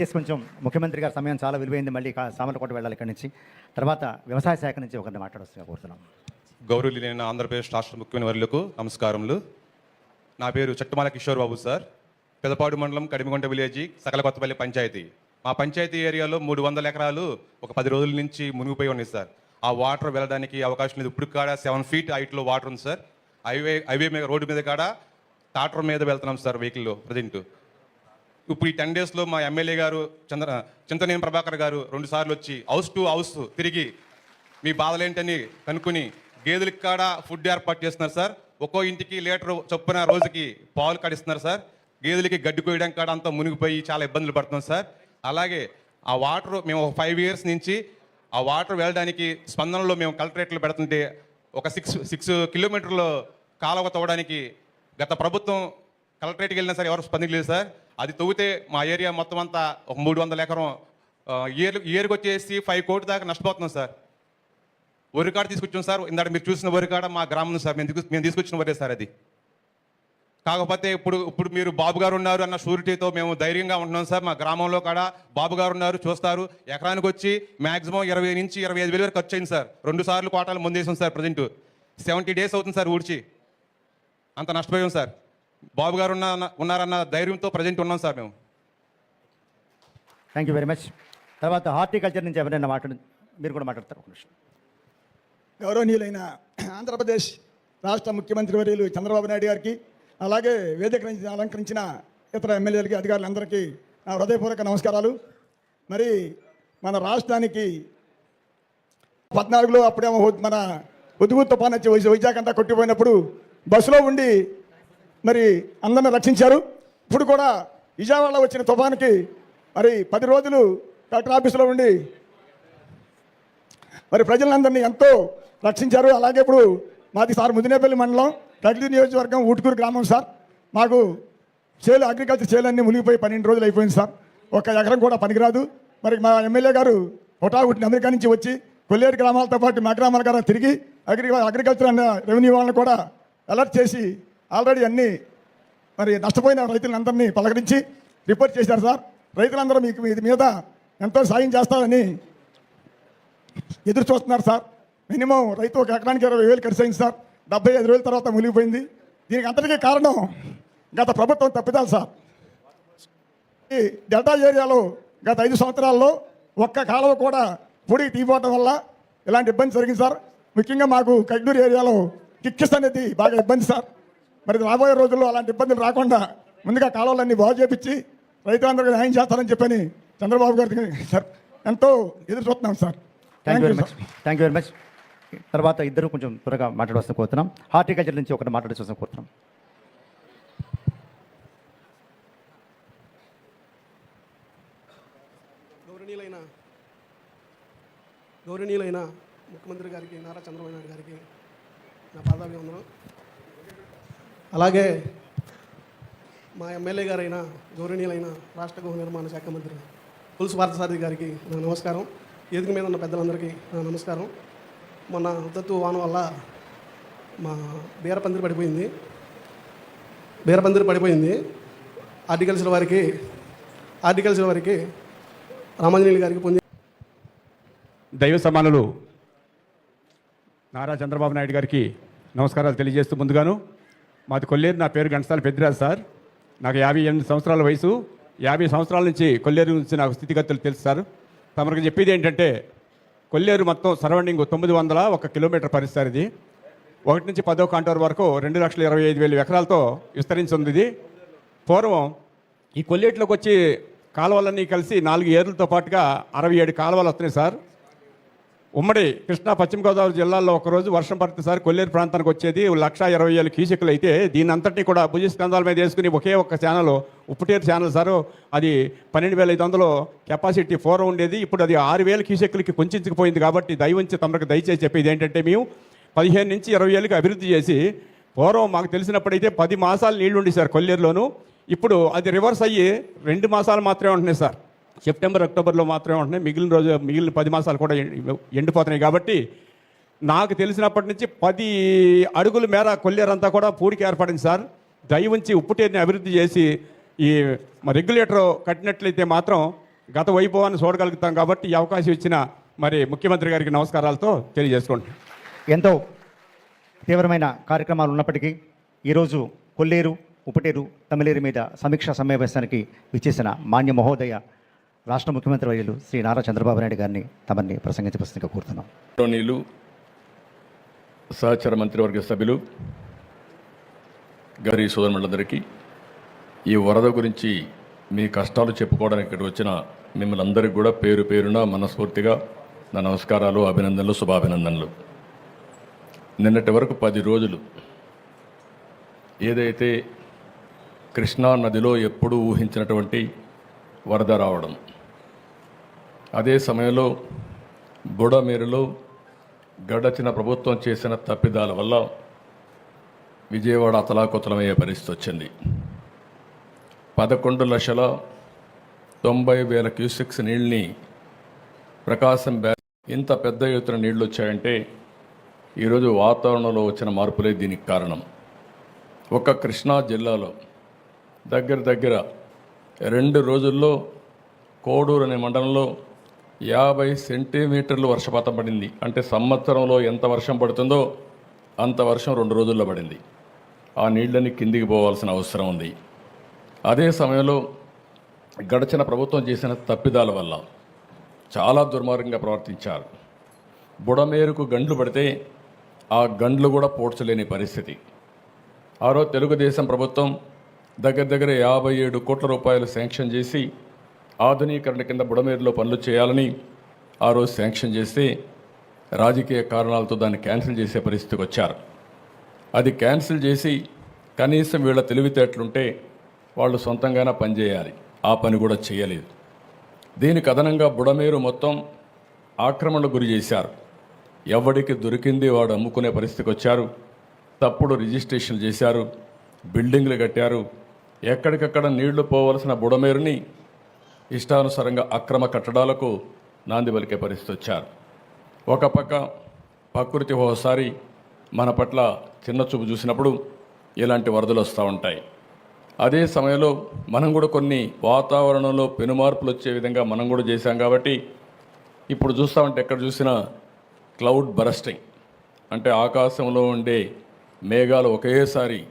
చేసి కొంచెం ముఖ్యమంత్రి గారి సమయం చాలా విలువైంది. మళ్ళీ సామర్లకోట వెళ్ళాలి ఇక్కడి నుంచి. తర్వాత వ్యవసాయ శాఖ నుంచి ఒకరిని మాట్లాడొస్తుగా కోరుతున్నాం. నేను ఆంధ్రప్రదేశ్ రాష్ట్ర ముఖ్యమైన వర్యులకు నమస్కారములు. నా పేరు చట్టుమాల కిషోర్ బాబు సార్. పెదపాడు మండలం కడిమిగొండ విలేజ్ సకల కొత్తపల్లి పంచాయతీ. మా పంచాయతీ ఏరియాలో మూడు వందల ఎకరాలు ఒక పది రోజుల నుంచి మునిగిపోయి ఉన్నాయి సార్. ఆ వాటర్ వెళ్ళడానికి అవకాశం లేదు. ఇప్పుడు కాడ సెవెన్ ఫీట్ హైట్లో వాటర్ ఉంది సార్. హైవే హైవే మీద రోడ్డు మీద కాడ టాటర్ మీద వెళ్తున్నాం సార్ వెహికల్లో ప్రజెంట్. ఇప్పుడు ఈ టెన్ డేస్లో మా ఎమ్మెల్యే గారు చంద్ర చింతనేని ప్రభాకర్ గారు రెండు సార్లు వచ్చి హౌస్ టు హౌస్ తిరిగి మీ బాధలేంటని కనుక్కుని గేదెలకు కాడ ఫుడ్ ఏర్పాటు చేస్తున్నారు సార్. ఒక్కో ఇంటికి లీటర్ చొప్పున రోజుకి పాలు కడిస్తున్నారు సార్. గేదెలకి గడ్డి కోయడం కాడ అంతా మునిగిపోయి చాలా ఇబ్బందులు పడుతున్నాం సార్. అలాగే ఆ వాటర్ మేము ఒక ఫైవ్ ఇయర్స్ నుంచి ఆ వాటర్ వెళ్ళడానికి స్పందనలో మేము కలెక్టరేట్లు పెడుతుంటే ఒక సిక్స్ సిక్స్ కిలోమీటర్లు కాలువ తవ్వడానికి గత ప్రభుత్వం కలెక్టరేట్కి వెళ్ళినా సరే ఎవరు స్పందించలేదు సార్. అది తవ్వితే మా ఏరియా మొత్తం అంతా ఒక మూడు వందల ఎకరం ఇయర్ ఇయర్కి వచ్చేసి ఫైవ్ కోటి దాకా నష్టపోతున్నాం సార్. వరికాడ తీసుకొచ్చాం సార్. ఇందాక మీరు చూసిన వరికాడ మా గ్రామం సార్. మేము మేము తీసుకొచ్చిన వరే సార్ అది. కాకపోతే ఇప్పుడు ఇప్పుడు మీరు బాబు గారు ఉన్నారు అన్న షూరిటీతో మేము ధైర్యంగా ఉంటున్నాం సార్. మా గ్రామంలో కూడా బాబు గారు ఉన్నారు చూస్తారు. ఎకరానికి వచ్చి మ్యాక్సిమం ఇరవై నుంచి ఇరవై ఐదు వేల వరకు ఖర్చు అయింది సార్. రెండు సార్లు కోటాలు ముందేసాం సార్ ప్రజెంట్. సెవెంటీ డేస్ అవుతుంది సార్ ఊడ్చి. అంత నష్టపోయాం సార్. బాబు గారు ఉన్న ఉన్నారన్న ధైర్యంతో ప్రజెంట్ ఉన్నాం సార్ మేము. థ్యాంక్ యూ వెరీ మచ్ తర్వాత హార్టికల్చర్ నుంచి ఎవరైనా మాట్లాడు మీరు కూడా మాట్లాడతారు ఒక నిమిషం. గౌరవనీయులైన ఆంధ్రప్రదేశ్ రాష్ట్ర ముఖ్యమంత్రి వర్యులు చంద్రబాబు నాయుడు గారికి అలాగే వేదిక నుంచి అలంకరించిన ఇతర ఎమ్మెల్యేలకి అధికారులందరికీ నా హృదయపూర్వక నమస్కారాలు. మరి మన రాష్ట్రానికి పద్నాలుగులో అప్పుడేమో మన ఉదుగు తుఫాన్ వచ్చి వైజాగ్ అంతా కొట్టిపోయినప్పుడు బస్సులో ఉండి మరి అందరిని రక్షించారు. ఇప్పుడు కూడా విజయవాడలో వచ్చిన తుఫాన్కి మరి పది రోజులు కలెక్టర్ ఆఫీసులో ఉండి మరి ప్రజలందరినీ ఎంతో రక్షించారు. అలాగే ఇప్పుడు మాది సార్ ముదినేపల్లి మండలం ప్రగతి నియోజకవర్గం ఊటుకూరు గ్రామం సార్. మాకు చేలు అగ్రికల్చర్ చేలు అన్నీ మునిగిపోయి పన్నెండు రోజులు అయిపోయింది సార్. ఒక ఎకరం కూడా పనికిరాదు. మరి మా ఎమ్మెల్యే గారు హుటాహుటిని అమెరికా నుంచి వచ్చి కొల్లేరు గ్రామాలతో పాటు మా గ్రామాల గారు తిరిగి అగ్రి అగ్రికల్చర్ అన్న రెవెన్యూ వాళ్ళని కూడా అలర్ట్ చేసి ఆల్రెడీ అన్నీ మరి నష్టపోయిన రైతులందరినీ పలకరించి రిపోర్ట్ చేశారు సార్. రైతులందరూ మీకు మీ మీద ఎంతో సాయం చేస్తారని ఎదురు చూస్తున్నారు సార్. మినిమం రైతు ఒక ఎకరానికి ఇరవై వేలు ఖర్చు అయింది సార్. డెబ్బై ఐదు వేల తర్వాత మునిగిపోయింది. దీనికి అంతటికీ కారణం గత ప్రభుత్వం తప్పిదాలు సార్. ఈ డెల్టా ఏరియాలో గత ఐదు సంవత్సరాల్లో ఒక్క కాలువ కూడా పొడికి తీయబోవటం వల్ల ఇలాంటి ఇబ్బంది జరిగింది సార్. ముఖ్యంగా మాకు కడ్డూరు ఏరియాలో కిక్కిస్ అనేది బాగా ఇబ్బంది సార్. మరి రాబోయే రోజుల్లో అలాంటి ఇబ్బందులు రాకుండా ముందుగా కాలువలన్నీ బాగు చేపించి రైతులందరికీ న్యాయం చేస్తారని చెప్పని చంద్రబాబు గారికి సార్ ఎంతో ఎదురు చూస్తున్నాం sir. Thank you very much thank you very much తర్వాత ఇద్దరు కొంచెం త్వరగా మాట్లాడవలసిన కోరుతున్నాం. హార్టికల్చర్ నుంచి ఒకటి మాట్లాడవలసిన కోరుతున్నాం. గౌరవనీయులైన గౌరవనీయులైన ముఖ్యమంత్రి గారికి నారా చంద్రబాబు నాయుడు గారికి నా పాదాభివందనం అలాగే మా ఎమ్మెల్యే గారైన గౌరవనీయులైన రాష్ట్ర గృహ నిర్మాణ శాఖ మంత్రి పులుసు పార్థసారథి గారికి నా నమస్కారం. ఎదుగు మీద ఉన్న పెద్దలందరికీ నా నమస్కారం. మొన్న ఉత్తత్తు వాన వల్ల మా బీరపందిరి పడిపోయింది. బీరపందిరి పడిపోయింది. ఆర్టికల్చర్ వారికి ఆర్టికల్చర్ వారికి రామాంజనేయులు గారికి పొంది దైవ సమానులు నారా చంద్రబాబు నాయుడు గారికి నమస్కారాలు తెలియజేస్తూ ముందుగాను మాది కొల్లేరు నా పేరు గంటసాల పెద్దిరాజు సార్. నాకు యాభై ఎనిమిది సంవత్సరాల వయసు. యాభై సంవత్సరాల నుంచి కొల్లేరు నుంచి నాకు స్థితిగతులు తెలుసు సార్. తమకు చెప్పేది ఏంటంటే కొల్లేరు మొత్తం సరౌండింగ్ తొమ్మిది వందల ఒక కిలోమీటర్ పరిస్థితి ఇది. ఒకటి నుంచి పదో కాంటోర్ వరకు రెండు లక్షల ఇరవై ఐదు వేల ఎకరాలతో విస్తరించి ఉంది ఇది. పూర్వం ఈ కొల్లేటిలోకి వచ్చి కాలువలన్నీ కలిసి నాలుగు ఏర్లతో పాటుగా అరవై ఏడు కాలువలు వస్తున్నాయి సార్. ఉమ్మడి కృష్ణా పశ్చిమ గోదావరి జిల్లాల్లో ఒకరోజు వర్షం పడితే సార్ కొల్లేరు ప్రాంతానికి వచ్చేది లక్ష ఇరవై ఏళ్ళు కీచకులు అయితే దీని అంతటినీ కూడా భుజస్కంధాల మీద వేసుకుని ఒకే ఒక్క ఛానల్ ఉప్పుటేరు ఛానల్ సార్. అది పన్నెండు వేల ఐదు వందలు కెపాసిటీ ఫోర్ ఉండేది. ఇప్పుడు అది ఆరు వేల కీచకులకి కొంచెంచుకుపోయింది కాబట్టి దయవంచి తమకు దయచేసి చెప్పేది ఏంటంటే మేము పదిహేను నుంచి ఇరవై ఏళ్ళకి అభివృద్ధి చేసి పూర్వం మాకు తెలిసినప్పుడైతే పది మాసాలు నీళ్ళు ఉండే సార్ కొల్లేరులోను. ఇప్పుడు అది రివర్స్ అయ్యి రెండు మాసాలు మాత్రమే ఉంటున్నాయి సార్. సెప్టెంబర్ అక్టోబర్లో మాత్రమే ఉంటున్నాయి. మిగిలిన రోజు మిగిలిన పది మాసాలు కూడా ఎండిపోతున్నాయి కాబట్టి నాకు తెలిసినప్పటి నుంచి పది అడుగుల మేర కొల్లేరంతా కూడా పూడికి ఏర్పడింది సార్. దయవుంచి ఉంచి ఉప్పుటేరుని అభివృద్ధి చేసి ఈ రెగ్యులేటర్ కట్టినట్లయితే మాత్రం గత వైభవాన్ని చూడగలుగుతాం కాబట్టి ఈ అవకాశం ఇచ్చిన మరి ముఖ్యమంత్రి గారికి నమస్కారాలతో తెలియజేసుకుంటాం ఎంతో తీవ్రమైన కార్యక్రమాలు ఉన్నప్పటికీ ఈరోజు కొల్లేరు ఉపటేరు తమిళేరు మీద సమీక్షా సమావేశానికి విచ్చేసిన మాన్య మహోదయ రాష్ట్ర ముఖ్యమంత్రి వర్యులు శ్రీ నారా చంద్రబాబు నాయుడు గారిని తమని ప్రసంగించవలసిందిగా కోరుతున్నాం. గౌరవనీయులు సహచర మంత్రివర్గ సభ్యులు గారి సోదరులందరికీ ఈ వరద గురించి మీ కష్టాలు చెప్పుకోవడానికి ఇక్కడ వచ్చిన మిమ్మల్ని అందరికీ కూడా పేరు పేరున మనస్ఫూర్తిగా నా నమస్కారాలు అభినందనలు శుభాభినందనలు. నిన్నటి వరకు పది రోజులు ఏదైతే కృష్ణా నదిలో ఎప్పుడూ ఊహించినటువంటి వరద రావడం అదే సమయంలో బుడమేరులో గడచిన ప్రభుత్వం చేసిన తప్పిదాల వల్ల విజయవాడ అతలాకుతలమయ్యే పరిస్థితి వచ్చింది. పదకొండు లక్షల తొంభై వేల క్యూసెక్స్ నీళ్ళని ప్రకాశం బ్యా ఇంత పెద్ద ఎత్తున నీళ్ళు వచ్చాయంటే ఈరోజు వాతావరణంలో వచ్చిన మార్పులే దీనికి కారణం. ఒక కృష్ణా జిల్లాలో దగ్గర దగ్గర రెండు రోజుల్లో కోడూరు అనే మండలంలో యాభై సెంటీమీటర్లు వర్షపాతం పడింది. అంటే సంవత్సరంలో ఎంత వర్షం పడుతుందో అంత వర్షం రెండు రోజుల్లో పడింది. ఆ నీళ్ళని కిందికి పోవాల్సిన అవసరం ఉంది. అదే సమయంలో గడిచిన ప్రభుత్వం చేసిన తప్పిదాల వల్ల చాలా దుర్మార్గంగా ప్రవర్తించారు. బుడమేరుకు గండ్లు పడితే ఆ గండ్లు కూడా పోడ్చలేని పరిస్థితి. ఆ రోజు తెలుగుదేశం ప్రభుత్వం దగ్గర దగ్గర యాభై ఏడు కోట్ల రూపాయలు శాంక్షన్ చేసి ఆధునీకరణ కింద బుడమేరులో పనులు చేయాలని ఆ రోజు శాంక్షన్ చేస్తే రాజకీయ కారణాలతో దాన్ని క్యాన్సిల్ చేసే పరిస్థితికి వచ్చారు. అది క్యాన్సిల్ చేసి కనీసం వీళ్ళ తెలివితేటలుంటే వాళ్ళు సొంతంగానే పనిచేయాలి ఆ పని కూడా చేయలేదు. దీనికి అదనంగా బుడమేరు మొత్తం ఆక్రమణకు గురి చేశారు. ఎవడికి దొరికింది వాడు అమ్ముకునే పరిస్థితికి వచ్చారు. తప్పుడు రిజిస్ట్రేషన్ చేశారు. బిల్డింగ్లు కట్టారు. ఎక్కడికక్కడ నీళ్ళు పోవలసిన బుడమేరుని ఇష్టానుసారంగా అక్రమ కట్టడాలకు నాంది పలికే పరిస్థితి వచ్చారు. ఒక పక్క ప్రకృతి ఓసారి మన పట్ల చిన్న చూపు చూసినప్పుడు ఇలాంటి వరదలు వస్తూ ఉంటాయి. అదే సమయంలో మనం కూడా కొన్ని వాతావరణంలో పెనుమార్పులు వచ్చే విధంగా మనం కూడా చేశాం కాబట్టి ఇప్పుడు చూస్తామంటే ఎక్కడ చూసినా క్లౌడ్ బరస్టింగ్. అంటే ఆకాశంలో ఉండే మేఘాలు ఒకేసారి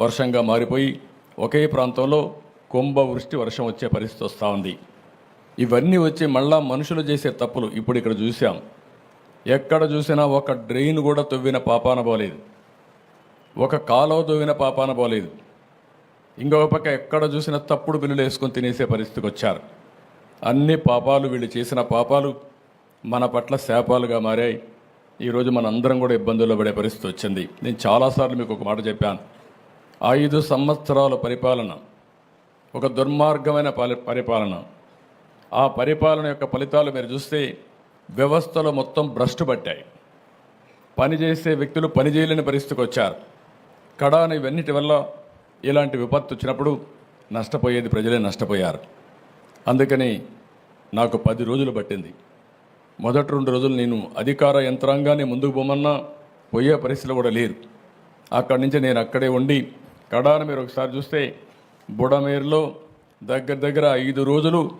వర్షంగా మారిపోయి ఒకే ప్రాంతంలో కుంభవృష్టి వర్షం వచ్చే పరిస్థితి వస్తూ ఉంది. ఇవన్నీ వచ్చి మళ్ళా మనుషులు చేసే తప్పులు ఇప్పుడు ఇక్కడ చూసాం ఎక్కడ చూసినా ఒక డ్రెయిన్ కూడా తవ్విన పాపాన పోలేదు. ఒక కాలువ తవ్విన పాపాన పోలేదు. ఇంకొక పక్క ఎక్కడ చూసినా తప్పుడు బిల్లులు వేసుకొని తినేసే పరిస్థితికి వచ్చారు. అన్ని పాపాలు వీళ్ళు చేసిన పాపాలు మన పట్ల శాపాలుగా మారాయి. ఈరోజు మన అందరం కూడా ఇబ్బందుల్లో పడే పరిస్థితి వచ్చింది. నేను చాలాసార్లు మీకు ఒక మాట చెప్పాను. ఐదు సంవత్సరాల పరిపాలన ఒక దుర్మార్గమైన పరిపాలన. ఆ పరిపాలన యొక్క ఫలితాలు మీరు చూస్తే వ్యవస్థలో మొత్తం భ్రష్టు పట్టాయి. పనిచేసే వ్యక్తులు పని చేయలేని పరిస్థితికి వచ్చారు. కడాన ఇవన్నిటి వల్ల ఇలాంటి విపత్తు వచ్చినప్పుడు నష్టపోయేది ప్రజలే నష్టపోయారు. అందుకని నాకు పది రోజులు పట్టింది. మొదటి రెండు రోజులు నేను అధికార యంత్రాంగాన్ని ముందుకు పోమన్నా పోయే పరిస్థితులు కూడా లేరు. అక్కడి నుంచి నేను అక్కడే ఉండి కడాన మీరు ఒకసారి చూస్తే బుడమేరులో దగ్గర దగ్గర ఐదు రోజులు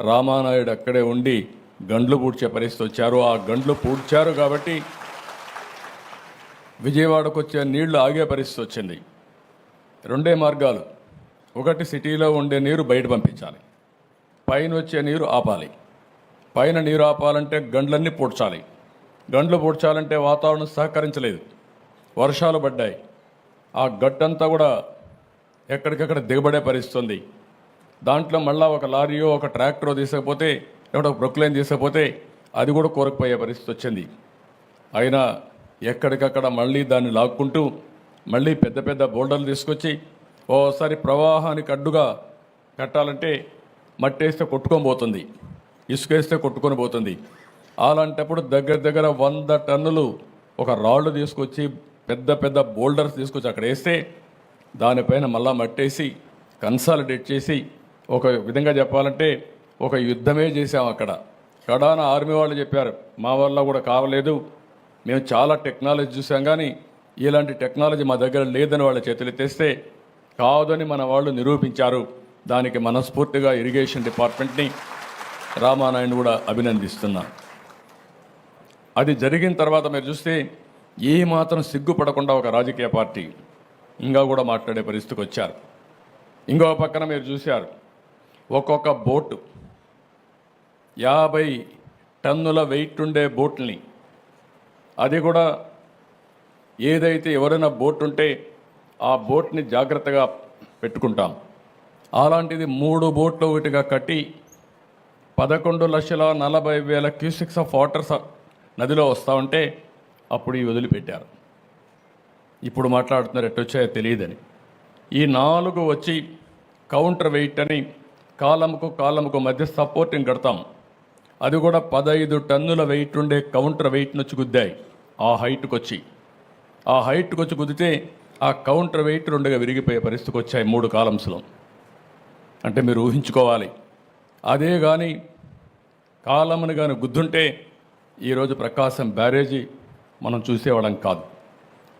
రామానాయుడు అక్కడే ఉండి గండ్లు పూడ్చే పరిస్థితి వచ్చారు. ఆ గండ్లు పూడ్చారు కాబట్టి విజయవాడకు వచ్చే నీళ్ళు ఆగే పరిస్థితి వచ్చింది. రెండే మార్గాలు. ఒకటి సిటీలో ఉండే నీరు బయట పంపించాలి. పైన వచ్చే నీరు ఆపాలి. పైన నీరు ఆపాలంటే గండ్లన్నీ పూడ్చాలి. గండ్లు పూడ్చాలంటే వాతావరణం సహకరించలేదు. వర్షాలు పడ్డాయి. ఆ గట్టంతా కూడా ఎక్కడికక్కడ దిగబడే పరిస్థితి ఉంది. దాంట్లో మళ్ళా ఒక లారీయో ఒక ట్రాక్టరో తీసుకపోతే లేకపోతే ఒక బ్రొక్లైన్ తీసుకపోతే అది కూడా కోరకపోయే పరిస్థితి వచ్చింది. అయినా ఎక్కడికక్కడ మళ్ళీ దాన్ని లాక్కుంటూ మళ్ళీ పెద్ద పెద్ద బోల్డర్లు తీసుకొచ్చి ఓసారి ప్రవాహానికి అడ్డుగా కట్టాలంటే మట్టేస్తే కొట్టుకొని పోతుంది ఇసుకేస్తే కొట్టుకొని పోతుంది అలాంటప్పుడు దగ్గర దగ్గర వంద టన్నులు ఒక రాళ్ళు తీసుకొచ్చి పెద్ద పెద్ద బోల్డర్స్ తీసుకొచ్చి అక్కడ వేస్తే దానిపైన మళ్ళా మట్టేసి కన్సాలిడేట్ చేసి ఒక విధంగా చెప్పాలంటే ఒక యుద్ధమే చేసాం అక్కడ. కడాన ఆర్మీ వాళ్ళు చెప్పారు మా వల్ల కూడా కావలేదు. మేము చాలా టెక్నాలజీ చూసాం కానీ ఇలాంటి టెక్నాలజీ మా దగ్గర లేదని వాళ్ళ చేతులు తెస్తే కాదని మన వాళ్ళు నిరూపించారు. దానికి మనస్ఫూర్తిగా ఇరిగేషన్ డిపార్ట్మెంట్ని రామానాయుడు కూడా అభినందిస్తున్నా. అది జరిగిన తర్వాత మీరు చూస్తే ఏమాత్రం సిగ్గుపడకుండా ఒక రాజకీయ పార్టీ ఇంకా కూడా మాట్లాడే పరిస్థితికి వచ్చారు. ఇంకో పక్కన మీరు చూశారు. ఒక్కొక్క బోటు యాభై టన్నుల వెయిట్ ఉండే బోట్ని. అది కూడా ఏదైతే ఎవరైనా బోట్ ఉంటే ఆ బోట్ని జాగ్రత్తగా పెట్టుకుంటాం. అలాంటిది మూడు బోట్లు ఒకటిగా కట్టి పదకొండు లక్షల నలభై వేల క్యూసిక్స్ ఆఫ్ వాటర్స్ నదిలో వస్తూ ఉంటే అప్పుడు ఇవి వదిలిపెట్టారు. ఇప్పుడు మాట్లాడుతున్నారు ఎట్టొచ్చాయో తెలియదని. ఈ నాలుగు వచ్చి కౌంటర్ వెయిట్ అని కాలంకు కాలంకు మధ్య సపోర్టింగ్ కడతాం. అది కూడా పదహైదు టన్నుల వెయిట్ ఉండే కౌంటర్ వెయిట్ నుంచి గుద్దాయి ఆ హైట్కి వచ్చి. ఆ హైట్కి వచ్చి కుదితే ఆ కౌంటర్ వెయిట్ రెండుగా విరిగిపోయే పరిస్థితికి వచ్చాయి మూడు కాలమ్స్లో అంటే మీరు ఊహించుకోవాలి. అదే కానీ కాలమును కానీ గుద్దుంటే ఈరోజు ప్రకాశం బ్యారేజీ మనం చూసేవాళ్ళం కాదు.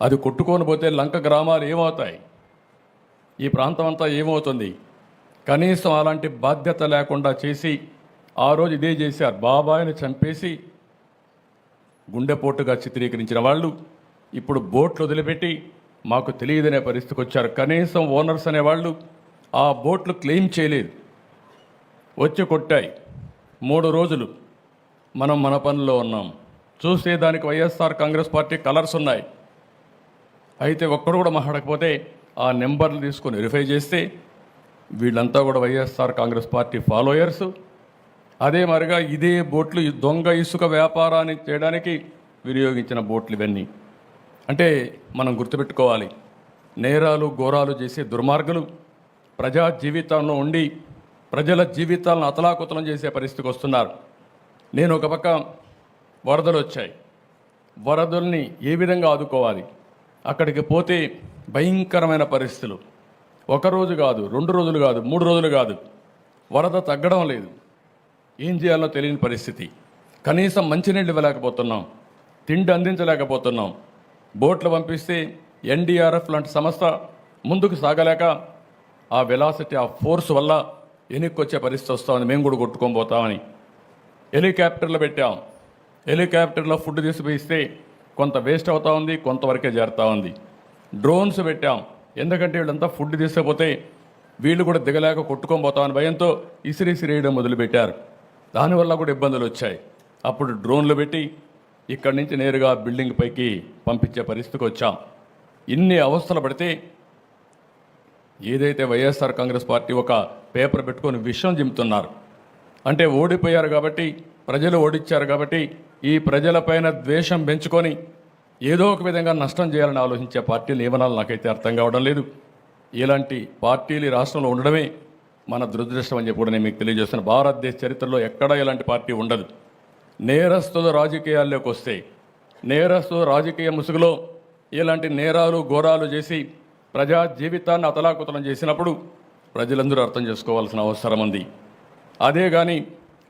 అది కొట్టుకొని పోతే లంక గ్రామాలు ఏమవుతాయి? ఈ ప్రాంతం అంతా ఏమవుతుంది? కనీసం అలాంటి బాధ్యత లేకుండా చేసి ఆ రోజు ఇదే చేశారు. బాబాయిని చంపేసి గుండెపోటుగా చిత్రీకరించిన వాళ్ళు ఇప్పుడు బోట్లు వదిలిపెట్టి మాకు తెలియదనే పరిస్థితికి వచ్చారు. కనీసం ఓనర్స్ అనేవాళ్ళు ఆ బోట్లు క్లెయిమ్ చేయలేదు. వచ్చి కొట్టాయి. మూడు రోజులు మనం మన పనిలో ఉన్నాం. చూసేదానికి వైఎస్ఆర్ కాంగ్రెస్ పార్టీ కలర్స్ ఉన్నాయి. అయితే ఒక్కడు కూడా మాట్లాడకపోతే ఆ నెంబర్లు తీసుకొని వెరిఫై చేస్తే వీళ్ళంతా కూడా వైఎస్ఆర్ కాంగ్రెస్ పార్టీ ఫాలోయర్స్. అదే మరిగా ఇదే బోట్లు దొంగ ఇసుక వ్యాపారాన్ని చేయడానికి వినియోగించిన బోట్లు ఇవన్నీ. అంటే మనం గుర్తుపెట్టుకోవాలి నేరాలు ఘోరాలు చేసే దుర్మార్గులు ప్రజా జీవితంలో ఉండి ప్రజల జీవితాలను అతలాకుతలం చేసే పరిస్థితికి వస్తున్నారు. నేను ఒక పక్క వరదలు వచ్చాయి. వరదల్ని ఏ విధంగా ఆదుకోవాలి? అక్కడికి పోతే భయంకరమైన పరిస్థితులు. ఒక రోజు కాదు రెండు రోజులు కాదు మూడు రోజులు కాదు. వరద తగ్గడం లేదు. ఏం చేయాలో తెలియని పరిస్థితి. కనీసం మంచినీళ్ళు ఇవ్వలేకపోతున్నాం. తిండి అందించలేకపోతున్నాం. బోట్లు పంపిస్తే ఎన్డీఆర్ఎఫ్ లాంటి సంస్థ ముందుకు సాగలేక ఆ వెలాసిటీ ఆ ఫోర్స్ వల్ల వెనక్కి పరిస్థితి వస్తామని మేము కూడా కొట్టుకొని పోతామని. హెలికాప్టర్లు పెట్టాం. హెలికాప్టర్లో ఫుడ్ తీసుకుపోయిస్తే కొంత వేస్ట్ అవుతూ ఉంది కొంతవరకే చేరుతూ ఉంది. డ్రోన్స్ పెట్టాం. ఎందుకంటే వీళ్ళంతా ఫుడ్ తీసుకపోతే వీళ్ళు కూడా దిగలేక కొట్టుకొని అని భయంతో ఇసిరిసిరేయడం మొదలుపెట్టారు. దానివల్ల కూడా ఇబ్బందులు వచ్చాయి. అప్పుడు డ్రోన్లు పెట్టి ఇక్కడి నుంచి నేరుగా బిల్డింగ్ పైకి పంపించే పరిస్థితికి వచ్చాం. ఇన్ని అవస్థలు పడితే ఏదైతే వైఎస్ఆర్ కాంగ్రెస్ పార్టీ ఒక పేపర్ పెట్టుకొని విషయం చెబుతున్నారు అంటే ఓడిపోయారు కాబట్టి ప్రజలు ఓడిచ్చారు కాబట్టి ఈ ప్రజలపైన ద్వేషం పెంచుకొని ఏదో ఒక విధంగా నష్టం చేయాలని ఆలోచించే పార్టీలు ఏమనాలో నాకైతే అర్థం కావడం లేదు. ఇలాంటి పార్టీలు ఈ రాష్ట్రంలో ఉండడమే మన దురదృష్టం అని చెప్పి కూడా నేను మీకు తెలియజేస్తున్న. భారతదేశ చరిత్రలో ఎక్కడా ఇలాంటి పార్టీ ఉండదు. నేరస్తుల రాజకీయాల్లోకి వస్తే నేరస్తుల రాజకీయ ముసుగులో ఇలాంటి నేరాలు ఘోరాలు చేసి ప్రజా జీవితాన్ని అతలాకుతలం చేసినప్పుడు ప్రజలందరూ అర్థం చేసుకోవాల్సిన అవసరం ఉంది. అదే కానీ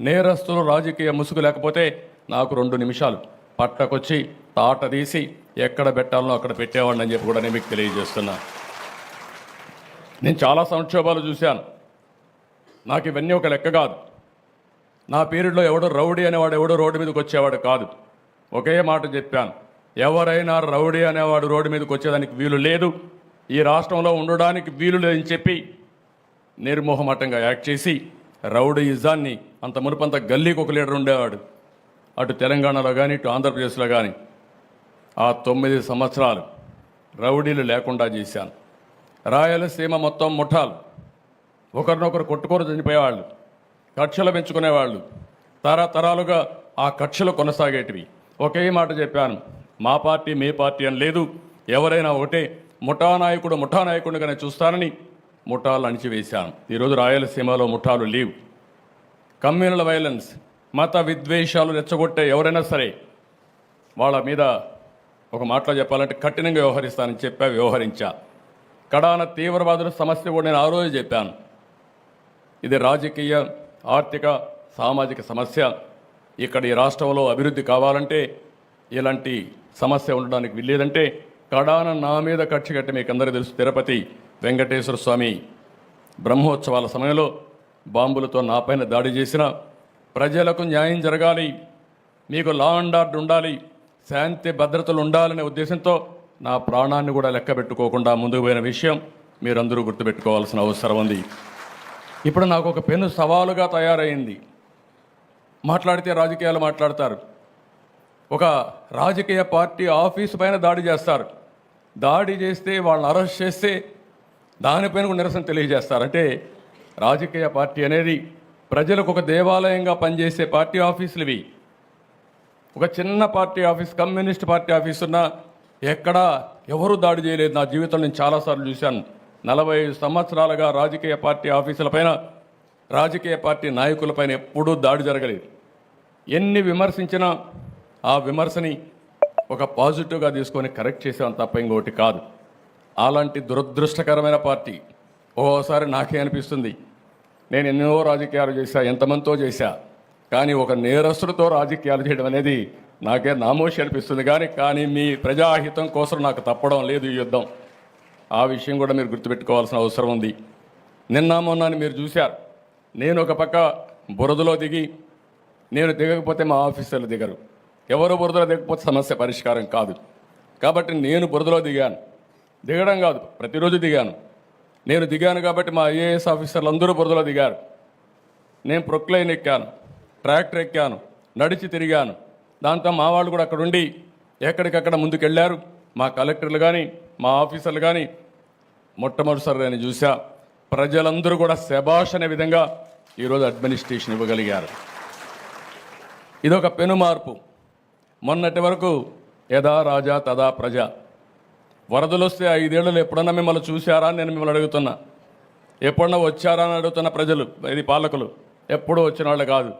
నేరస్తులు రాజకీయ ముసుగు లేకపోతే నాకు రెండు నిమిషాలు. పట్టకొచ్చి తాట తీసి ఎక్కడ పెట్టాలనో అక్కడ పెట్టేవాడిని అని చెప్పి కూడా నేను మీకు తెలియజేస్తున్నా. నేను చాలా సంక్షోభాలు చూశాను. నాకు ఇవన్నీ ఒక లెక్క కాదు. నా పీరియడ్లో ఎవడో రౌడీ అనేవాడు ఎవడో రోడ్డు మీదకి వచ్చేవాడు కాదు. ఒకే మాట చెప్పాను. ఎవరైనా రౌడీ అనేవాడు రోడ్డు మీదకి వచ్చేదానికి వీలు లేదు. ఈ రాష్ట్రంలో ఉండడానికి వీలు లేదని చెప్పి నిర్మోహమాటంగా యాక్ట్ చేసి రౌడయిజాన్ని అంత మునుపంత గల్లీకి ఒక లీడర్ ఉండేవాడు. అటు తెలంగాణలో కానీ ఇటు ఆంధ్రప్రదేశ్లో కానీ ఆ తొమ్మిది సంవత్సరాలు రౌడీలు లేకుండా చేశాను. రాయలసీమ మొత్తం ముఠాలు. ఒకరినొకరు కొట్టుకొని చనిపోయేవాళ్ళు. కక్షలు పెంచుకునేవాళ్ళు. తరతరాలుగా ఆ కక్షలు కొనసాగేటివి. ఒకే మాట చెప్పాను. మా పార్టీ మీ పార్టీ అని లేదు. ఎవరైనా ఒకటే ముఠా నాయకుడు చూస్తానని ముఠాలు అణిచివేశాను. ఈరోజు రాయలసీమలో ముఠాలు లీవ్. కమ్యూనల్ వైలెన్స్ మత విద్వేషాలు రెచ్చగొట్టే ఎవరైనా సరే వాళ్ళ మీద ఒక మాటలో చెప్పాలంటే కఠినంగా వ్యవహరిస్తానని చెప్పా వ్యవహరించా. కడాన తీవ్రవాదుల సమస్య కూడా నేను ఆ రోజు చెప్పాను. ఇది రాజకీయ ఆర్థిక సామాజిక సమస్య. ఇక్కడ ఈ రాష్ట్రంలో అభివృద్ధి కావాలంటే ఇలాంటి సమస్య ఉండడానికి వీల్లేదంటే కడాన నా మీద కక్ష కట్టి మీకు అందరికీ తెలుసు తిరుపతి వెంకటేశ్వర స్వామి బ్రహ్మోత్సవాల సమయంలో బాంబులతో నాపైన దాడి చేసిన ప్రజలకు న్యాయం జరగాలి. మీకు లా అండ్ ఆర్డర్ ఉండాలి. శాంతి భద్రతలు ఉండాలనే ఉద్దేశంతో నా ప్రాణాన్ని కూడా లెక్క పెట్టుకోకుండా ముందుకు పోయిన విషయం మీరందరూ గుర్తుపెట్టుకోవాల్సిన అవసరం ఉంది. ఇప్పుడు నాకు ఒక పెను సవాలుగా తయారైంది. మాట్లాడితే రాజకీయాలు మాట్లాడతారు. ఒక రాజకీయ పార్టీ ఆఫీసు పైన దాడి చేస్తారు. దాడి చేస్తే వాళ్ళని అరెస్ట్ చేస్తే దానిపైన కూడా నిరసన తెలియజేస్తారంటే రాజకీయ పార్టీ అనేది ప్రజలకు ఒక దేవాలయంగా పనిచేసే పార్టీ ఆఫీసులు ఇవి. ఒక చిన్న party office communist party office ఉన్నా ఎక్కడా ఎవరు దాడి చేయలేదు. నా జీవితంలో నేను చాలాసార్లు చూశాను. నలభై ఐదు సంవత్సరాలుగా రాజకీయ పార్టీ ఆఫీసులపైన రాజకీయ పార్టీ నాయకులపైన ఎప్పుడూ దాడి జరగలేదు. ఎన్ని విమర్శించినా ఆ విమర్శని ఒక పాజిటివ్గా తీసుకొని కరెక్ట్ చేసాం తప్ప ఇంకోటి కాదు. అలాంటి దురదృష్టకరమైన పార్టీ ఓసారి నాకే అనిపిస్తుంది. నేను ఎన్నో రాజకీయాలు చేశా ఎంతమందితో చేశా కానీ ఒక నేరస్తుడితో రాజకీయాలు చేయడం అనేది నాకే నామోషి అనిపిస్తుంది. కానీ కానీ మీ ప్రజాహితం కోసం నాకు తప్పడం లేదు ఈ యుద్ధం. ఆ విషయం కూడా మీరు గుర్తుపెట్టుకోవాల్సిన అవసరం ఉంది. నిన్న మొన్నని మీరు చూశారు. నేను ఒక పక్క బురదలో దిగి నేను దిగకపోతే మా ఆఫీసర్లు దిగరు. ఎవరు బురదలో దిగకపోతే సమస్య పరిష్కారం కాదు. కాబట్టి నేను బురదలో దిగాను. దిగడం కాదు ప్రతిరోజు దిగాను. నేను దిగాను కాబట్టి మా ఐఏఎస్ ఆఫీసర్లు అందరూ బురదలో దిగారు. నేను ప్రొక్లైన్ ఎక్కాను ట్రాక్టర్ ఎక్కాను నడిచి తిరిగాను. దాంతో మా వాళ్ళు కూడా అక్కడ ఉండి ఎక్కడికక్కడ ముందుకెళ్ళారు మా కలెక్టర్లు కానీ మా ఆఫీసర్లు కానీ మొట్టమొదటిసారి నేను చూసా ప్రజలందరూ కూడా శభాష అనే విధంగా ఈరోజు అడ్మినిస్ట్రేషన్ ఇవ్వగలిగారు. ఇదొక పెను మార్పు మొన్నటి వరకు యథా రాజా తదా ప్రజ వరదలు వస్తే ఐదేళ్ళు ఎప్పుడన్నా మిమ్మల్ని చూశారా అని నేను మిమ్మల్ని అడుగుతున్నా. ఎప్పుడన్నా వచ్చారా అని అడుగుతున్న ప్రజలు ఇది పాలకులు ఎప్పుడూ వచ్చిన వాళ్ళు కాదు.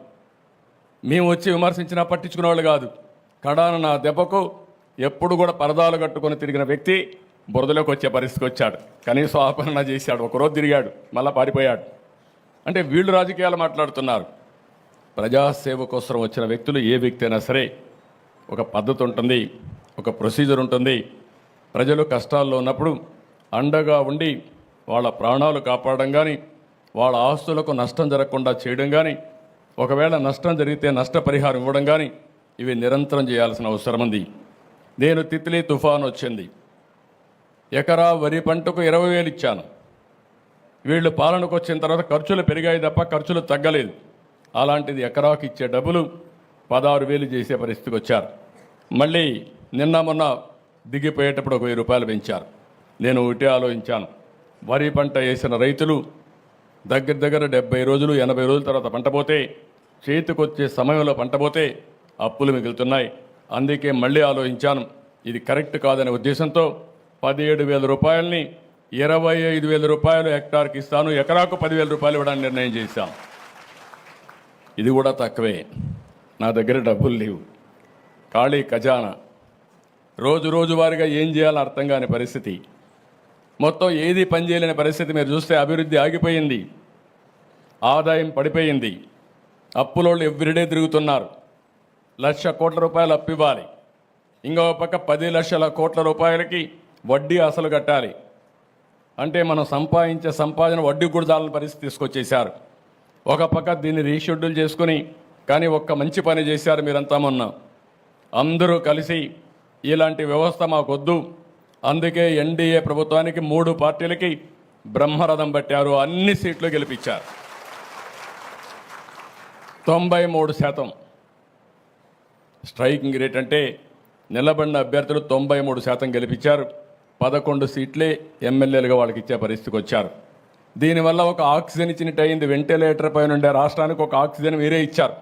మేము వచ్చి విమర్శించినా పట్టించుకునే వాళ్ళు కాదు. కడాన నా దెబ్బకు ఎప్పుడు కూడా పరదాలు కట్టుకొని తిరిగిన వ్యక్తి బురదలోకి వచ్చే పరిస్థితికి వచ్చాడు. కనీసం ఆపరణ చేశాడు ఒకరోజు తిరిగాడు మళ్ళా పారిపోయాడు. అంటే వీళ్ళు రాజకీయాలు మాట్లాడుతున్నారు. ప్రజాసేవ కోసం వచ్చిన వ్యక్తులు ఏ వ్యక్తి అయినా సరే ఒక పద్ధతి ఉంటుంది ఒక ప్రొసీజర్ ఉంటుంది ప్రజలు కష్టాల్లో ఉన్నప్పుడు అండగా ఉండి వాళ్ళ ప్రాణాలు కాపాడడం కానీ వాళ్ళ ఆస్తులకు నష్టం జరగకుండా చేయడం కానీ ఒకవేళ నష్టం జరిగితే నష్టపరిహారం ఇవ్వడం కానీ ఇవి నిరంతరం చేయాల్సిన అవసరం ఉంది. నేను తిత్లీ తుఫాన్ వచ్చింది. ఎకరా వరి పంటకు ఇరవై వేలు ఇచ్చాను. వీళ్ళు పాలనకు వచ్చిన తర్వాత ఖర్చులు పెరిగాయి తప్ప ఖర్చులు తగ్గలేదు. అలాంటిది ఎకరాకు ఇచ్చే డబ్బులు పదహారు వేలు చేసే పరిస్థితికి వచ్చారు. మళ్ళీ నిన్న మొన్న దిగిపోయేటప్పుడు ఒక వెయ్యి రూపాయలు పెంచారు. నేను ఒకటే ఆలోచించాను. వరి పంట వేసిన రైతులు దగ్గర దగ్గర డెబ్బై రోజులు ఎనభై రోజుల తర్వాత పంట పోతే చేతికొచ్చే సమయంలో పంట పోతే అప్పులు మిగులుతున్నాయి. అందుకే మళ్ళీ ఆలోచించాను. ఇది కరెక్ట్ కాదనే ఉద్దేశంతో పదిహేడు వేల రూపాయలని ఇరవై ఐదు వేల రూపాయలు హెక్టార్కి ఇస్తాను. ఎకరాకు పదివేల రూపాయలు ఇవ్వడానికి నిర్ణయం చేశాం. ఇది కూడా తక్కువే. నా దగ్గర డబ్బులు లేవు. ఖాళీ ఖజానా రోజు రోజువారీగా ఏం చేయాలో అర్థం కాని పరిస్థితి. మొత్తం ఏది పనిచేయలేని పరిస్థితి మీరు చూస్తే అభివృద్ధి ఆగిపోయింది. ఆదాయం పడిపోయింది. అప్పులోళ్ళు ఎవ్రీడే తిరుగుతున్నారు. లక్ష కోట్ల రూపాయలు అప్పు ఇవ్వాలి. ఇంకో పక్క పది లక్షల కోట్ల రూపాయలకి వడ్డీ అసలు కట్టాలి. అంటే మనం సంపాదించే సంపాదన వడ్డీ కూడా చాలని పరిస్థితి తీసుకొచ్చేశారు. ఒక పక్క దీన్ని రీషెడ్యూల్ చేసుకుని కానీ ఒక్క మంచి పని చేశారు మీరంతా మొన్న. అందరూ కలిసి ఇలాంటి వ్యవస్థ మాకొద్దు. అందుకే ఎన్డీఏ ప్రభుత్వానికి మూడు పార్టీలకి బ్రహ్మరథం పట్టారు. అన్ని సీట్లు గెలిపించారు. తొంభై మూడు శాతం. స్ట్రైకింగ్ రేట్ అంటే నిలబడిన అభ్యర్థులు తొంభై మూడు శాతం గెలిపించారు. పదకొండు సీట్లే ఎమ్మెల్యేలుగా వాళ్ళకి ఇచ్చే పరిస్థితికి వచ్చారు. దీనివల్ల ఒక ఆక్సిజన్ ఇచ్చినట్టు అయింది. వెంటిలేటర్ పైన ఉండే రాష్ట్రానికి ఒక ఆక్సిజన్ మీరే ఇచ్చారు.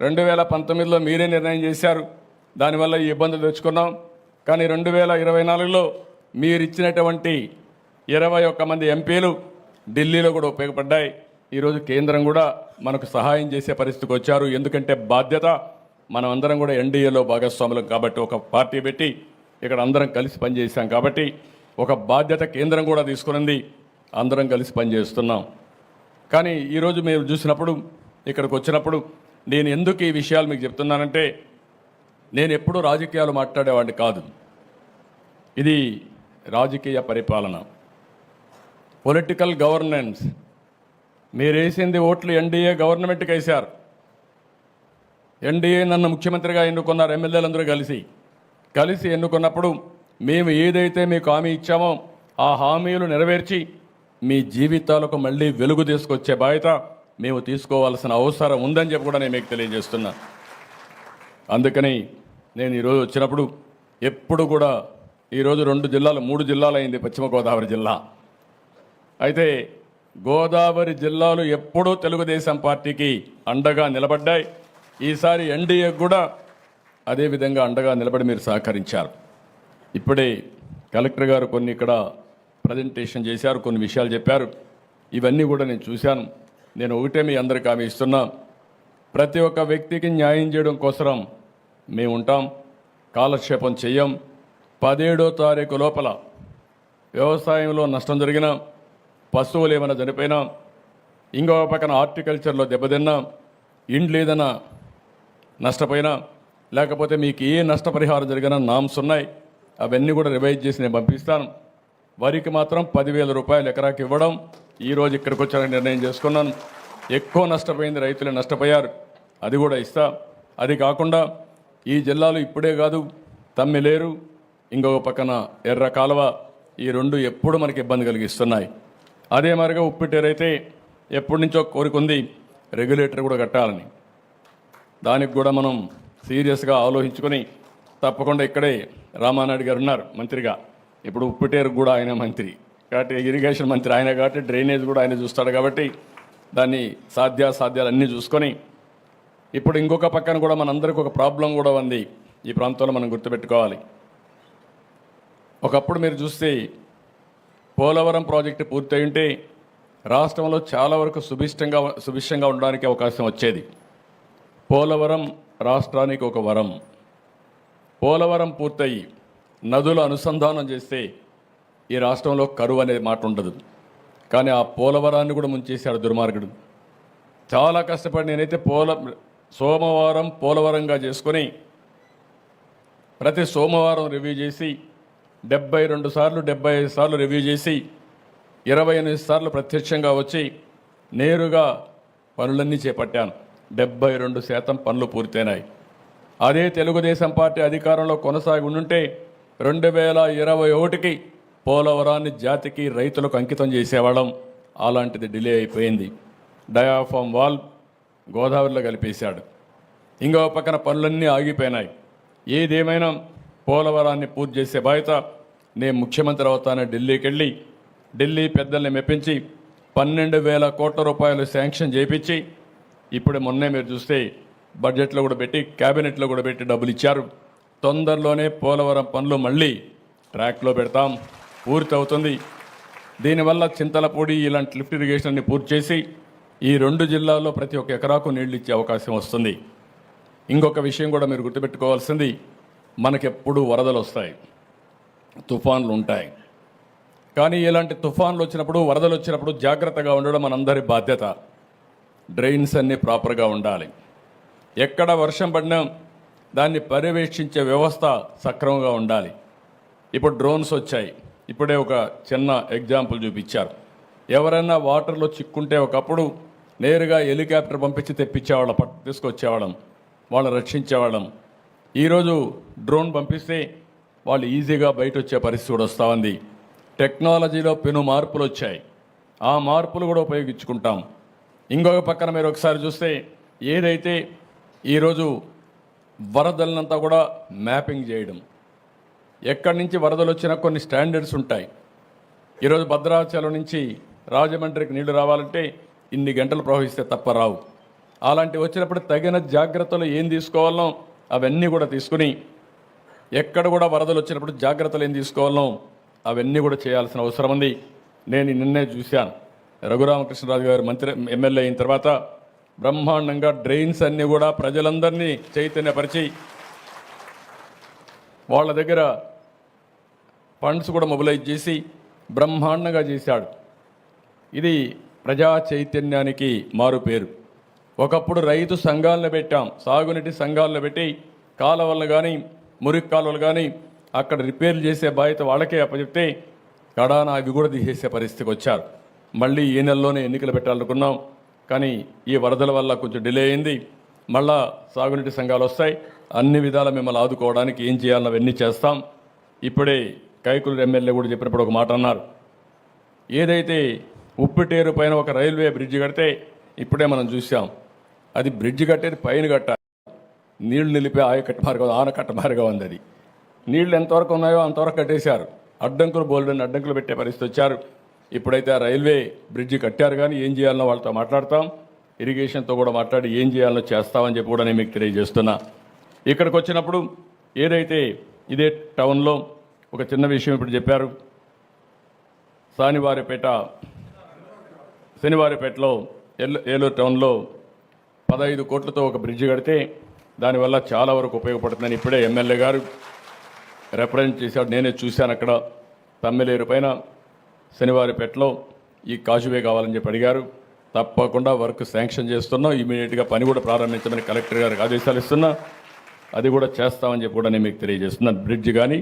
రెండు వేల పంతొమ్మిదిలో మీరే నిర్ణయం చేశారు. దానివల్ల ఈ ఇబ్బందులు తెచ్చుకున్నాం. కానీ రెండు వేల ఇరవై నాలుగులో మీరు ఇచ్చినటువంటి ఇరవై ఒక్క మంది ఎంపీలు ఢిల్లీలో కూడా ఉపయోగపడ్డాయి. ఈరోజు కేంద్రం కూడా మనకు సహాయం చేసే పరిస్థితికి వచ్చారు. ఎందుకంటే బాధ్యత మనం అందరం కూడా ఎన్డీఏలో భాగస్వాములం కాబట్టి ఒక పార్టీ పెట్టి ఇక్కడ అందరం కలిసి పనిచేసాం కాబట్టి ఒక బాధ్యత కేంద్రం కూడా తీసుకునింది. అందరం కలిసి పనిచేస్తున్నాం. కానీ ఈరోజు మీరు చూసినప్పుడు ఇక్కడికి వచ్చినప్పుడు నేను ఎందుకు ఈ విషయాలు మీకు చెప్తున్నానంటే నేను ఎప్పుడూ రాజకీయాలు మాట్లాడేవాడిని కాదు. ఇది రాజకీయ పరిపాలన. పొలిటికల్ గవర్నెన్స్ మీరు వేసింది ఓట్లు ఎన్డీఏ గవర్నమెంట్కి వేశారు. ఎన్డీఏ నన్ను ముఖ్యమంత్రిగా ఎన్నుకున్నారు ఎమ్మెల్యేలందరూ కలిసి. కలిసి ఎన్నుకున్నప్పుడు మేము ఏదైతే మీకు హామీ ఇచ్చామో ఆ హామీలు నెరవేర్చి మీ జీవితాలకు మళ్ళీ వెలుగు తీసుకొచ్చే బాధ్యత మేము తీసుకోవాల్సిన అవసరం ఉందని చెప్పి కూడా నేను మీకు తెలియజేస్తున్నా. అందుకని నేను ఈరోజు వచ్చినప్పుడు ఎప్పుడు కూడా ఈరోజు రెండు జిల్లాలు మూడు జిల్లాలు అయింది పశ్చిమ గోదావరి జిల్లా. అయితే గోదావరి జిల్లాలు ఎప్పుడూ తెలుగుదేశం పార్టీకి అండగా నిలబడ్డాయి. ఈసారి ఎన్డీఏ కూడా అదేవిధంగా అండగా నిలబడి మీరు సహకరించారు. ఇప్పుడే కలెక్టర్ గారు కొన్ని ఇక్కడ ప్రజెంటేషన్ చేశారు కొన్ని విషయాలు చెప్పారు. ఇవన్నీ కూడా నేను చూశాను. నేను ఒకటే మీ అందరికి ఆమె ఇస్తున్నా. ప్రతి ఒక్క వ్యక్తికి న్యాయం చేయడం కోసం మేము ఉంటాం కాలక్షేపం చెయ్యం. పదిహేడో తారీఖు లోపల వ్యవసాయంలో నష్టం జరిగినా పశువులు ఏమైనా చనిపోయినా ఇంకో పక్కన హార్టికల్చర్లో దెబ్బతిన్నా ఇండ్లు ఏదైనా నష్టపోయినా లేకపోతే మీకు ఏ నష్టపరిహారం జరిగినా నామ్స్ ఉన్నాయి. అవన్నీ కూడా రివైజ్ చేసి నేను పంపిస్తాను. వరికి మాత్రం పదివేల రూపాయలు ఎకరాకి ఇవ్వడం ఈరోజు ఇక్కడికి వచ్చానని నిర్ణయం చేసుకున్నాను. ఎక్కువ నష్టపోయింది రైతులు నష్టపోయారు. అది కూడా ఇస్తా. అది కాకుండా ఈ జిల్లాలో ఇప్పుడే కాదు తమ్మిలేరు ఇంకొక పక్కన ఎర్ర కాలువ ఈ రెండు ఎప్పుడు మనకి ఇబ్బంది కలిగిస్తున్నాయి. అదే మరిగా ఉప్పిటేరైతే ఎప్పటి నుంచో కోరుకుంది రెగ్యులేటర్ కూడా కట్టాలని. దానికి కూడా మనం సీరియస్గా ఆలోచించుకొని తప్పకుండా ఇక్కడే రామానాయుడు గారు ఉన్నారు మంత్రిగా. ఇప్పుడు ఉప్పిటేరు కూడా ఆయన మంత్రి. కాబట్టి ఇరిగేషన్ మంత్రి ఆయన కాబట్టి డ్రైనేజ్ కూడా ఆయన చూస్తాడు కాబట్టి దాన్ని సాధ్యాసాధ్యాలు అన్నీ చూసుకొని ఇప్పుడు ఇంకొక పక్కన కూడా మనందరికీ ఒక ప్రాబ్లం కూడా ఉంది. ఈ ప్రాంతంలో మనం గుర్తుపెట్టుకోవాలి. ఒకప్పుడు మీరు చూస్తే పోలవరం ప్రాజెక్టు పూర్తయి ఉంటే రాష్ట్రంలో చాలా వరకు సుభిష్టంగా సుభిష్టంగా ఉండడానికి అవకాశం వచ్చేది. పోలవరం రాష్ట్రానికి ఒక వరం. పోలవరం పూర్తయి నదుల అనుసంధానం చేస్తే ఈ రాష్ట్రంలో కరువు అనే మాట ఉండదు. కానీ ఆ పోలవరాన్ని కూడా ముంచేశాడు దుర్మార్గుడు. చాలా కష్టపడి నేనైతే పోల సోమవారం పోలవరంగా చేసుకొని ప్రతి సోమవారం రివ్యూ చేసి డెబ్బై రెండు సార్లు డెబ్బై ఐదు సార్లు రివ్యూ చేసి ఇరవై ఎనిమిది సార్లు ప్రత్యక్షంగా వచ్చి నేరుగా పనులన్నీ చేపట్టాను. డెబ్బై రెండు శాతం పనులు పూర్తయినాయి. అదే తెలుగుదేశం పార్టీ అధికారంలో కొనసాగి ఉండుంటే రెండు వేల ఇరవై ఒకటికి పోలవరాన్ని జాతికి రైతులకు అంకితం చేసేవాళ్ళం. అలాంటిది డిలే అయిపోయింది. డయాఫామ్ వాల్ గోదావరిలో కలిపేశాడు. ఇంకో పక్కన పనులన్నీ ఆగిపోయినాయి. ఏదేమైనా పోలవరాన్ని పూర్తి చేసే బాధ్యత నేను ముఖ్యమంత్రి అవుతానని ఢిల్లీకి వెళ్ళి ఢిల్లీ పెద్దల్ని మెప్పించి పన్నెండు వేల కోట్ల రూపాయలు శాంక్షన్ చేయించి ఇప్పుడు మొన్నే మీరు చూస్తే బడ్జెట్లో కూడా పెట్టి క్యాబినెట్లో కూడా పెట్టి డబ్బులు ఇచ్చారు. తొందరలోనే పోలవరం పనులు మళ్ళీ ట్రాక్లో పెడతాం. పూర్తి అవుతుంది దీనివల్ల చింతలపూడి ఇలాంటి లిఫ్ట్ ఇరిగేషన్ని పూర్తి చేసి ఈ రెండు జిల్లాల్లో ప్రతి ఒక్క ఎకరాకు నీళ్ళు ఇచ్చే అవకాశం వస్తుంది. ఇంకొక విషయం కూడా మీరు గుర్తుపెట్టుకోవాల్సింది మనకెప్పుడు వరదలు వస్తాయి. తుఫాన్లు ఉంటాయి. కానీ ఇలాంటి తుఫాన్లు వచ్చినప్పుడు వరదలు వచ్చినప్పుడు జాగ్రత్తగా ఉండడం మనందరి బాధ్యత. డ్రైన్స్ అన్నీ ప్రాపర్గా ఉండాలి. ఎక్కడ వర్షం పడినా దాన్ని పర్యవేక్షించే వ్యవస్థ సక్రమంగా ఉండాలి. ఇప్పుడు డ్రోన్స్ వచ్చాయి. ఇప్పుడే ఒక చిన్న ఎగ్జాంపుల్ చూపించారు. ఎవరైనా వాటర్లో చిక్కుంటే ఒకప్పుడు నేరుగా హెలికాప్టర్ పంపించి తెప్పించేవాళ్ళం పట్ తీసుకొచ్చేవాళ్ళం వాళ్ళని రక్షించేవాళ్ళం. ఈరోజు డ్రోన్ పంపిస్తే వాళ్ళు ఈజీగా బయట వచ్చే పరిస్థితి కూడా వస్తూ ఉంది. టెక్నాలజీలో పెను మార్పులు వచ్చాయి. ఆ మార్పులు కూడా ఉపయోగించుకుంటాం. ఇంకొక పక్కన మీరు ఒకసారి చూస్తే ఏదైతే ఈరోజు వరదలనంతా కూడా మ్యాపింగ్ చేయడం. ఎక్కడి నుంచి వరదలు వచ్చినా కొన్ని స్టాండర్డ్స్ ఉంటాయి. ఈరోజు భద్రాచలం నుంచి రాజమండ్రికి నీళ్ళు రావాలంటే ఇన్ని గంటలు ప్రవహిస్తే తప్ప రావు. అలాంటి వచ్చినప్పుడు తగిన జాగ్రత్తలు ఏం తీసుకోవాలనో అవన్నీ కూడా తీసుకుని ఎక్కడ కూడా వరదలు వచ్చినప్పుడు జాగ్రత్తలు ఏం తీసుకోవాలనో అవన్నీ కూడా చేయాల్సిన అవసరం ఉంది. నేను నిన్నే చూశాను. రఘురామకృష్ణరాజు గారు మంత్రి ఎమ్మెల్యే అయిన తర్వాత బ్రహ్మాండంగా డ్రైన్స్ అన్నీ కూడా ప్రజలందరినీ చైతన్యపరిచి వాళ్ళ దగ్గర ఫండ్స్ కూడా మొబిలైజ్ చేసి బ్రహ్మాండంగా చేశాడు. ఇది ప్రజా చైతన్యానికి మారు పేరు. ఒకప్పుడు రైతు సంఘాలను పెట్టాం. సాగునీటి సంఘాలను పెట్టి కాలువలను కానీ మురికి కాలువలు కానీ అక్కడ రిపేర్లు చేసే బాధ్యత వాళ్ళకే అప్పచెప్తే కడాన అవి కూడా తీసేసే పరిస్థితికి వచ్చారు. మళ్ళీ ఈ నెలలోనే ఎన్నికలు పెట్టాలనుకున్నాం. కానీ ఈ వరదల వల్ల కొంచెం డిలే అయింది. మళ్ళా సాగునీటి సంఘాలు వస్తాయి. అన్ని విధాల మిమ్మల్ని ఆదుకోవడానికి ఏం చేయాలో అవన్నీ చేస్తాం. ఇప్పుడే కైకులు ఎమ్మెల్యే కూడా చెప్పినప్పుడు ఒక మాట అన్నారు. ఏదైతే ఉప్పిటేరు పైన ఒక రైల్వే బ్రిడ్జ్ కడితే ఇప్పుడే మనం చూసాం అది బ్రిడ్జ్ కట్టేది పైన కట్టాలి. నీళ్ళు నిలిపే ఆయకట్ట మార్గం ఆనకట్ట మార్గం ఉంది అది. నీళ్ళు ఎంతవరకు ఉన్నాయో అంతవరకు కట్టేశారు. అడ్డంకులు బోల్డని అడ్డంకులు పెట్టే పరిస్థితి వచ్చారు. ఇప్పుడైతే ఆ రైల్వే బ్రిడ్జి కట్టారు కానీ ఏం చేయాలనో వాళ్ళతో మాట్లాడతాం. ఇరిగేషన్తో కూడా మాట్లాడి ఏం చేయాలనో చేస్తామని చెప్పి కూడా నేను మీకు తెలియజేస్తున్నా. ఇక్కడికి వచ్చినప్పుడు ఏదైతే ఇదే టౌన్లో ఒక చిన్న విషయం ఇప్పుడు చెప్పారు. సానివారిపేట శనివారిపేటలో ఏలు ఏలూరు టౌన్లో పదహైదు కోట్లతో ఒక బ్రిడ్జ్ కడితే దానివల్ల చాలా వరకు ఉపయోగపడుతుందని ఇప్పుడే ఎమ్మెల్యే గారు రిప్రజెంట్ చేశాడు నేనే చూశాను అక్కడ తమ్మిలేరు పైన. శనివారిపేటలో ఈ కాజువే కావాలని చెప్పి అడిగారు. తప్పకుండా వర్క్ శాంక్షన్ చేస్తున్నాం. ఇమీడియట్గా పని కూడా ప్రారంభించమని కలెక్టర్ గారికి ఆదేశాలు ఇస్తున్నా. అది కూడా చేస్తామని చెప్పి కూడా నేను మీకు తెలియజేస్తున్నాను బ్రిడ్జ్ కానీ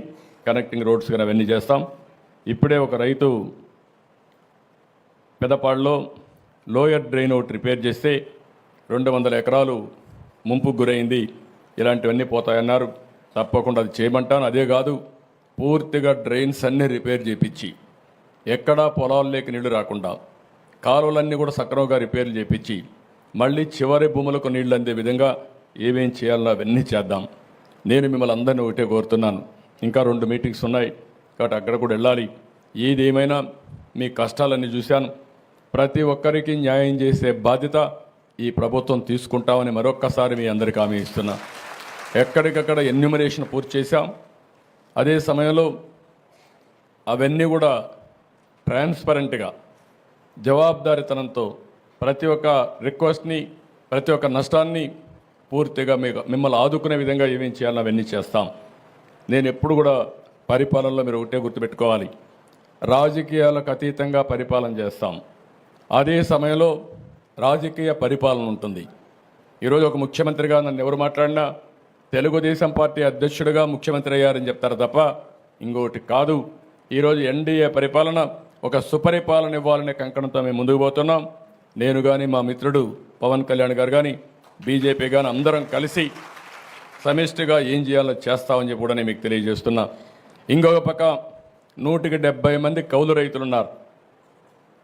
కనెక్టింగ్ రోడ్స్ కానీ అవన్నీ చేస్తాం. ఇప్పుడే ఒక రైతు పెదపాడులో లోయర్ డ్రైన్ ఒకటి రిపేర్ చేస్తే రెండు వందల ఎకరాలు ముంపుకు గురైంది. ఇలాంటివన్నీ పోతాయన్నారు. తప్పకుండా అది చేయమంటాను. అదే కాదు పూర్తిగా డ్రైన్స్ అన్నీ రిపేర్ చేపించి ఎక్కడా పొలాల్లోకి నీళ్ళు రాకుండా కాలువలన్నీ కూడా సక్రమంగా రిపేర్లు చేపించి మళ్ళీ చివరి భూములకు నీళ్ళు అందే విధంగా ఏమేం చేయాలో అవన్నీ చేద్దాం. నేను మిమ్మల్ని అందరినీ ఒకటే కోరుతున్నాను. ఇంకా రెండు మీటింగ్స్ ఉన్నాయి. కాబట్టి అక్కడ కూడా వెళ్ళాలి. ఏదేమైనా మీ కష్టాలన్నీ చూశాను. ప్రతి ఒక్కరికి న్యాయం చేసే బాధ్యత ఈ ప్రభుత్వం తీసుకుంటామని మరొక్కసారి మీ అందరికీ హామీ ఇస్తున్నా. ఎక్కడికక్కడ ఎన్యూమరేషన్ పూర్తి చేశాం. అదే సమయంలో అవన్నీ కూడా ట్రాన్స్పరెంట్గా జవాబుదారితనంతో ప్రతి ఒక్క రిక్వెస్ట్ని ప్రతి ఒక్క నష్టాన్ని పూర్తిగా మీకు మిమ్మల్ని ఆదుకునే విధంగా ఏమేం చేయాలని అవన్నీ చేస్తాం. నేను ఎప్పుడు కూడా పరిపాలనలో మీరు ఒకటే గుర్తుపెట్టుకోవాలి. రాజకీయాలకు అతీతంగా పరిపాలన చేస్తాం. అదే సమయంలో రాజకీయ పరిపాలన ఉంటుంది. ఈరోజు ఒక ముఖ్యమంత్రిగా నన్ను ఎవరు మాట్లాడినా తెలుగుదేశం పార్టీ అధ్యక్షుడిగా ముఖ్యమంత్రి అయ్యారని చెప్తారు తప్ప ఇంకోటి కాదు. ఈరోజు ఎన్డీఏ పరిపాలన ఒక సుపరిపాలన ఇవ్వాలనే కంకణంతో మేము ముందుకు పోతున్నాం. నేను కానీ మా మిత్రుడు పవన్ కళ్యాణ్ గారు కానీ బీజేపీ కానీ అందరం కలిసి సమిష్టిగా ఏం చేయాలో చేస్తామని చెప్పి కూడా నేను మీకు తెలియజేస్తున్నా. ఇంకొక పక్క నూటికి డెబ్బై మంది కౌలు రైతులు ఉన్నారు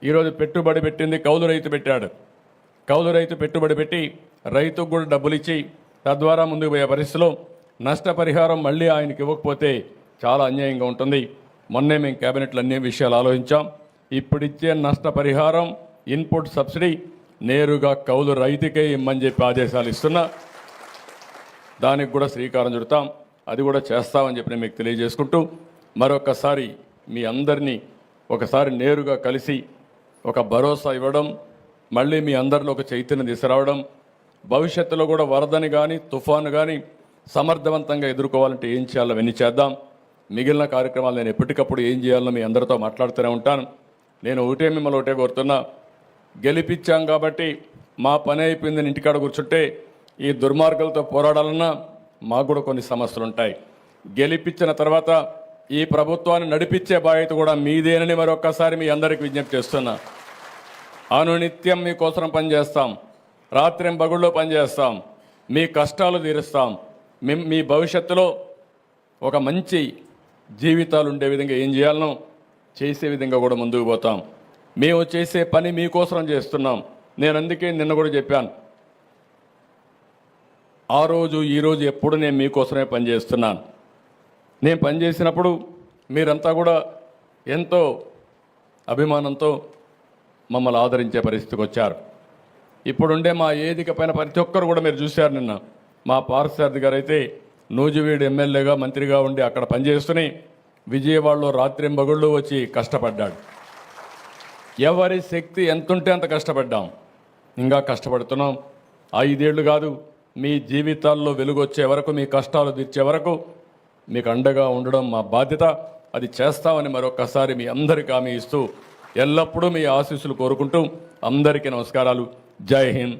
ఈరోజు పెట్టుబడి పెట్టింది కౌలు రైతు పెట్టాడు. కౌలు రైతు పెట్టుబడి పెట్టి రైతుకు కూడా డబ్బులు ఇచ్చి తద్వారా ముందుకు పోయే పరిస్థితిలో నష్టపరిహారం మళ్ళీ ఆయనకి ఇవ్వకపోతే చాలా అన్యాయంగా ఉంటుంది. మొన్నే మేము క్యాబినెట్లో అన్ని విషయాలు ఆలోచించాం. ఇప్పుడిచ్చే నష్టపరిహారం ఇన్పుట్ సబ్సిడీ నేరుగా కౌలు రైతుకే ఇమ్మని చెప్పి ఆదేశాలు ఇస్తున్నా. దానికి కూడా శ్రీకారం చుడతాం. అది కూడా చేస్తామని చెప్పి నేను మీకు తెలియజేసుకుంటూ మరొకసారి మీ అందరినీ ఒకసారి నేరుగా కలిసి ఒక భరోసా ఇవ్వడం మళ్ళీ మీ అందరిలో ఒక చైతన్యం తీసుకురావడం భవిష్యత్తులో కూడా వరదని కానీ తుఫాను కానీ సమర్థవంతంగా ఎదుర్కోవాలంటే ఏం చేయాలో అవన్నీ చేద్దాం. మిగిలిన కార్యక్రమాలు నేను ఎప్పటికప్పుడు ఏం చేయాలో మీ అందరితో మాట్లాడుతూనే ఉంటాను. నేను ఒకటే మిమ్మల్ని ఒకటే కోరుతున్నా. గెలిపించాం కాబట్టి మా పని అయిపోయిందని ఇంటికాడ కూర్చుంటే ఈ దుర్మార్గులతో పోరాడాలన్నా మాకు కూడా కొన్ని సమస్యలు ఉంటాయి. గెలిపించిన తర్వాత ఈ ప్రభుత్వాన్ని నడిపించే బాధ్యత కూడా మీదేనని మరొక్కసారి మీ అందరికి విజ్ఞప్తి చేస్తున్నా. అనునిత్యం మీకోసం పనిచేస్తాం. రాత్రిం బగుళ్ళో పనిచేస్తాం. మీ కష్టాలు తీరుస్తాం. మీ మీ భవిష్యత్తులో ఒక మంచి జీవితాలు ఉండే విధంగా ఏం చేయాలనో చేసే విధంగా కూడా ముందుకు పోతాం. మేము చేసే పని మీకోసం చేస్తున్నాం. నేను అందుకే నిన్న కూడా చెప్పాను. ఆ రోజు ఈరోజు ఎప్పుడు నేను మీకోసమే పనిచేస్తున్నాను. నేను పనిచేసినప్పుడు మీరంతా కూడా ఎంతో అభిమానంతో మమ్మల్ని ఆదరించే పరిస్థితికి వచ్చారు. ఇప్పుడుండే మా ఏదిక పైన ప్రతి ఒక్కరు కూడా మీరు చూశారు నిన్న. మా పార్సారథి గారు అయితే నూజివీడు ఎమ్మెల్యేగా మంత్రిగా ఉండి అక్కడ పనిచేస్తూనే విజయవాడలో రాత్రింబగుళ్ళు వచ్చి కష్టపడ్డాడు. ఎవరి శక్తి ఎంతుంటే అంత కష్టపడ్డాం. ఇంకా కష్టపడుతున్నాం. ఐదేళ్ళు కాదు మీ జీవితాల్లో వెలుగొచ్చే వరకు మీ కష్టాలు తీర్చే వరకు మీకు అండగా ఉండడం మా బాధ్యత. అది చేస్తామని మరొకసారి మీ అందరికీ హామీ ఇస్తూ ఎల్లప్పుడూ మీ ఆశీస్సులు కోరుకుంటూ అందరికీ నమస్కారాలు. జై హింద్.